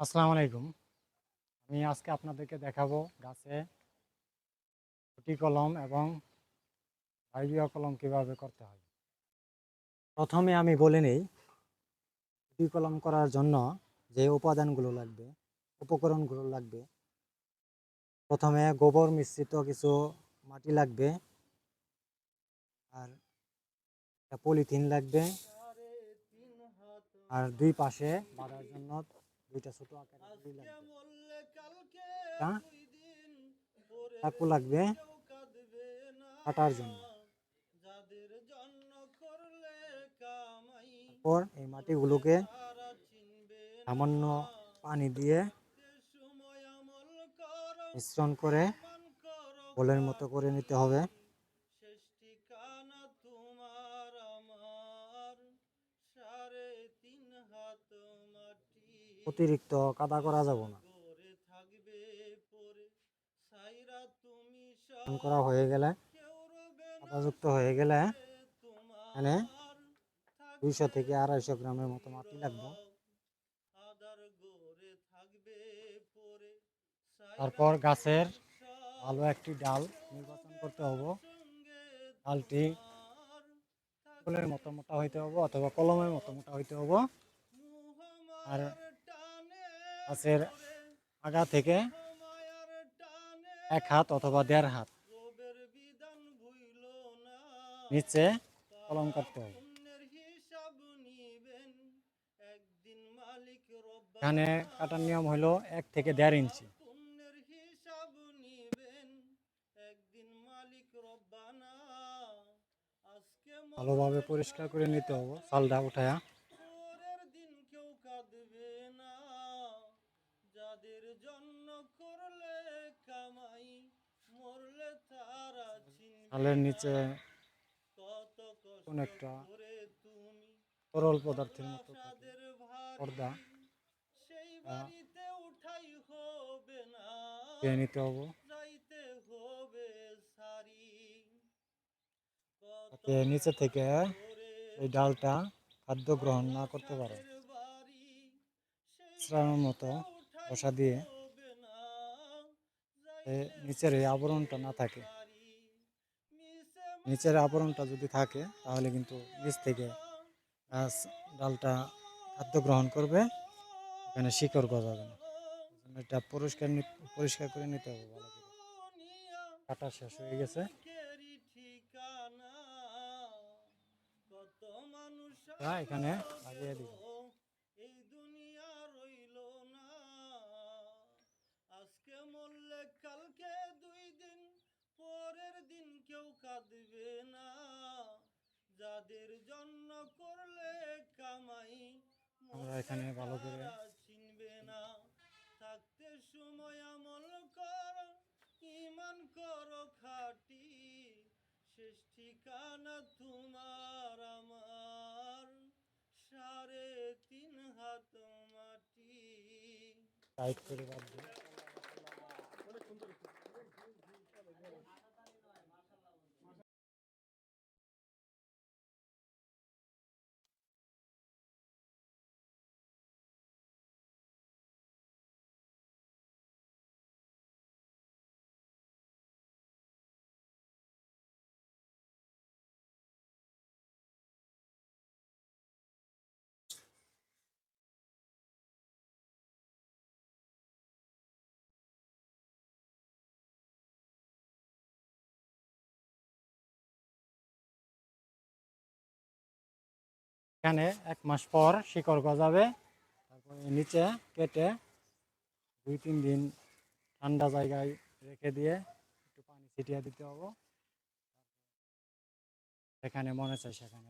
আসসালামু আলাইকুম। আমি আজকে আপনাদেরকে দেখাবো গাছে খুঁটি কলম এবং আইডিয়া কলম কীভাবে করতে হয়। প্রথমে আমি বলে নেই খুঁটি কলম করার জন্য যে উপাদানগুলো লাগবে, উপকরণগুলো লাগবে। প্রথমে গোবর মিশ্রিত কিছু মাটি লাগবে আর পলিথিন লাগবে। আর দুই পাশে বাঁধার জন্য দুইটা ছোট চাকু লাগবে? কাটার জন্য। তারপর এই মাটিগুলোকে সামান্য পানি দিয়ে মিশ্রণ করে বলের মতো করে নিতে হবে। অতিরিক্ত কাদা করা যাব না। করে হয়ে গেলে, কাদাযুক্ত হয়ে গেলে এখানে দুইশো থেকে আড়াইশো গ্রামের মতো মাটি লাগবে। তারপর গাছের ভালো একটি ডাল নির্বাচন করতে হবে। ডালটি ফুলের মতো মোটা হইতে হবে অথবা কলমের মতো মোটা হইতে হবে। আর গাছের আগা থেকে এক হাত অথবা দেড় হাত নিচে কলম করতে হবে। এখানে কাটার নিয়ম হলো এক থেকে দেড় ইঞ্চি। ভালোভাবে পরিষ্কার করে নিতে হবে, চালটা উঠায়া। জন্য করলে কামাই মরলে তারা নিচে তুমি তরল পদার্থের মতো পর্দা সেই বাড়িতে উঠাই হবে না। খেয়ে নিতে হবে। যাইতে হবে সারি। নিচে থেকে এই ডালটা খাদ্য গ্রহণ না করতে পারে। মতো। বসা দিয়ে নিচের এই আবরণটা না থাকে। নিচের আবরণটা যদি থাকে, তাহলে কিন্তু নিচ থেকে গাছ ডালটা খাদ্য গ্রহণ করবে, এখানে শিকড় গজাবে না। এটা পরিষ্কার পরিষ্কার করে নিতে হবে ভালো করে। কাটা শেষ হয়ে গেছে। এখানে লাগিয়ে দিব। আজকে মরলে কালকে দুই দিন পরের দিন কেউ কাঁদবে না। যাদের জন্য করলে কামাই এখানে ভালো করে চিনবে না। থাকতে সময় আমল কর ইমান করো খাটি শেষ ঠিকানা তোমার আমার। সাড়ে তিন হাত মাটি। টাইট করে রাখব এখানে এক মাস পর শিকড় গজাবে। তারপরে নিচে কেটে দুই তিন দিন ঠান্ডা জায়গায় রেখে দিয়ে একটু পানি ছিটিয়ে দিতে হবে। এখানে মনে চাই সেখানে